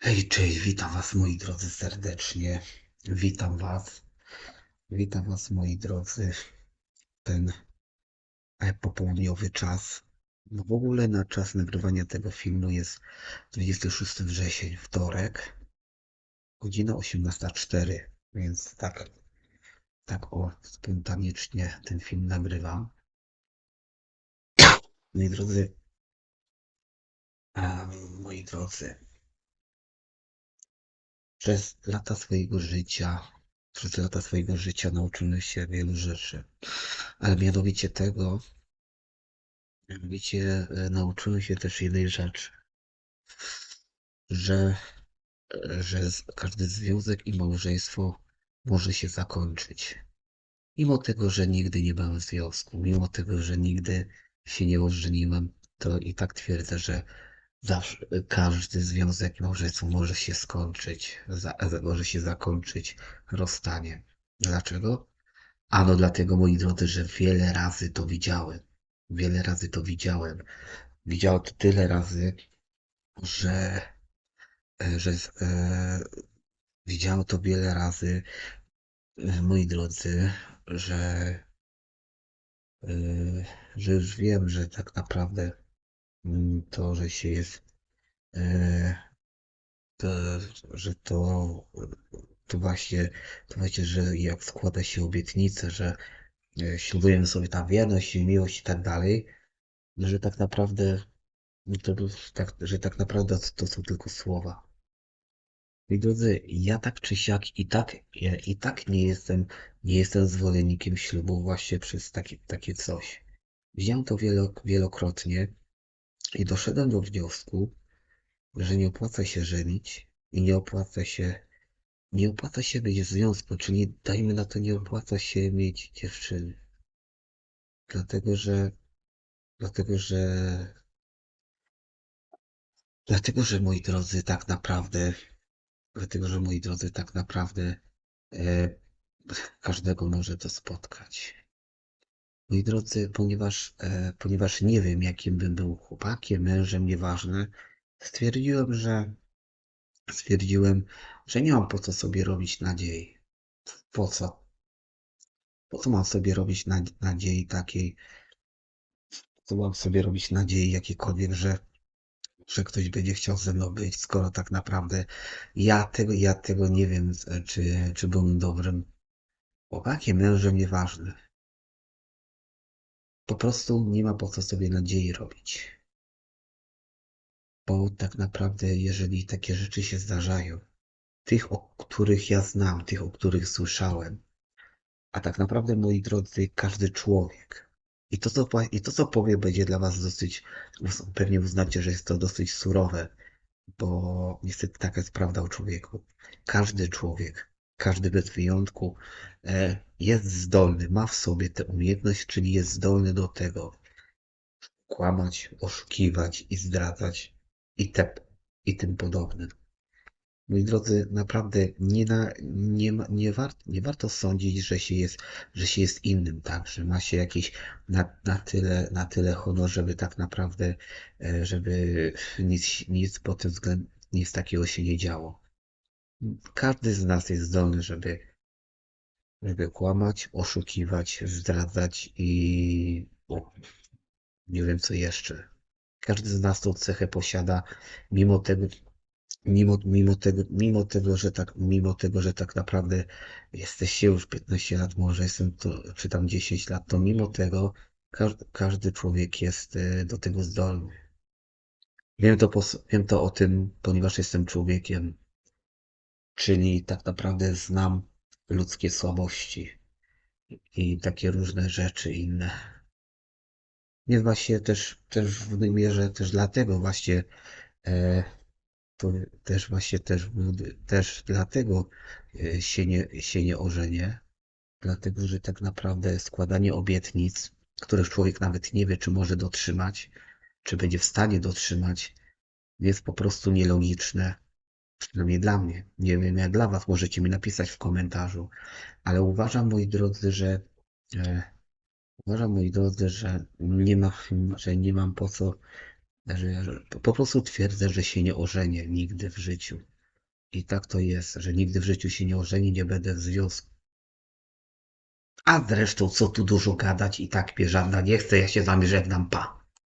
Hej, cześć, witam was moi drodzy serdecznie. Witam was. Witam was moi drodzy. Ten popołudniowy czas. No w ogóle na czas nagrywania tego filmu jest 26 wrzesień, wtorek. Godzina 18.04, więc tak, tak o, spontanicznie ten film nagrywam. Moi drodzy, a, moi drodzy, przez lata swojego życia, przez lata swojego życia nauczyłem się wielu rzeczy, ale mianowicie tego, mianowicie e, nauczyłem się też jednej rzeczy, że, e, że każdy związek i małżeństwo może się zakończyć. Mimo tego, że nigdy nie byłem w związku, mimo tego, że nigdy się nie ożeniłem, to i tak twierdzę, że zawsze każdy związek i małżeństwo może się skończyć, za, może się zakończyć rozstaniem. Dlaczego? Ano dlatego, moi drodzy, że wiele razy to widziałem. Wiele razy to widziałem. Widziałem to tyle razy, że, e, że e, widziałem to wiele razy, e, moi drodzy, że, e, że już wiem, że tak naprawdę to, że się jest, e, to, że to, to właśnie, to właśnie, że jak składa się obietnicę, że e, ślubujemy sobie tam wierność i miłość i tak dalej, że tak naprawdę to, tak, że tak naprawdę to są tylko słowa. Moi drodzy, ja tak czy siak i tak, ja i tak nie jestem, nie jestem zwolennikiem ślubu właśnie przez takie, takie coś. Widziałem to wielo, wielokrotnie i doszedłem do wniosku, że nie opłaca się żenić i nie opłaca się, nie opłaca się być w związku, czyli dajmy na to, nie opłaca się mieć dziewczyny. Dlatego, że, dlatego, że, dlatego, że moi drodzy, tak naprawdę Dlatego, że moi drodzy, tak naprawdę e, każdego może to spotkać. Moi drodzy, ponieważ, e, ponieważ nie wiem, jakim bym był chłopakiem, mężem, nieważne, stwierdziłem, że stwierdziłem, że nie mam po co sobie robić nadziei. Po co? Po co mam sobie robić nad- nadziei takiej? Po co mam sobie robić nadziei jakiekolwiek, że, że ktoś będzie chciał ze mną być, skoro tak naprawdę ja tego, ja tego nie wiem, czy, czy byłem dobrym chłopakiem, mężem, nieważne. Po prostu nie ma po co sobie nadziei robić. Bo tak naprawdę, jeżeli takie rzeczy się zdarzają, tych, o których ja znam, tych, o których słyszałem, a tak naprawdę, moi drodzy, każdy człowiek, i to, co, i to, co powiem, będzie dla Was dosyć, pewnie uznacie, że jest to dosyć surowe, bo niestety taka jest prawda o człowieku. Każdy człowiek, każdy bez wyjątku, e, jest zdolny, ma w sobie tę umiejętność, czyli jest zdolny do tego, kłamać, oszukiwać i zdradzać i, te, i tym podobne. Moi drodzy, naprawdę nie, na, nie, nie, nie warto sądzić, że się, jest, że się jest innym, tak? Że ma się jakiś na, na, tyle, na tyle honor, żeby tak naprawdę, e, żeby nic, nic pod tym względem, nic takiego się nie działo. Każdy z nas jest zdolny, żeby, żeby kłamać, oszukiwać, zdradzać i o, nie wiem co jeszcze. Każdy z nas tą cechę posiada, mimo tego, mimo, mimo tego, mimo tego, że tak, mimo tego, że tak naprawdę jesteście już 15 lat, może jestem to, czy tam 10 lat, to mimo tego każdy, każdy człowiek jest e, do tego zdolny. Wiem to, wiem to o tym, ponieważ jestem człowiekiem, czyli tak naprawdę znam ludzkie słabości i takie różne rzeczy inne. Więc właśnie też, też w pewnej mierze też dlatego właśnie e, to też właśnie też, też dlatego e, się nie, się nie ożenię, dlatego że tak naprawdę składanie obietnic, których człowiek nawet nie wie, czy może dotrzymać, czy będzie w stanie dotrzymać, jest po prostu nielogiczne. Przynajmniej dla mnie. Nie wiem jak dla Was, możecie mi napisać w komentarzu, ale uważam, moi drodzy, że e, uważam, moi drodzy, że nie ma, że nie mam po co Że, że po prostu twierdzę, że się nie ożenię nigdy w życiu. I tak to jest, że nigdy w życiu się nie ożeni, nie będę w związku. A zresztą, co tu dużo gadać, i tak mnie nie chce, ja się z wami żegnam, pa.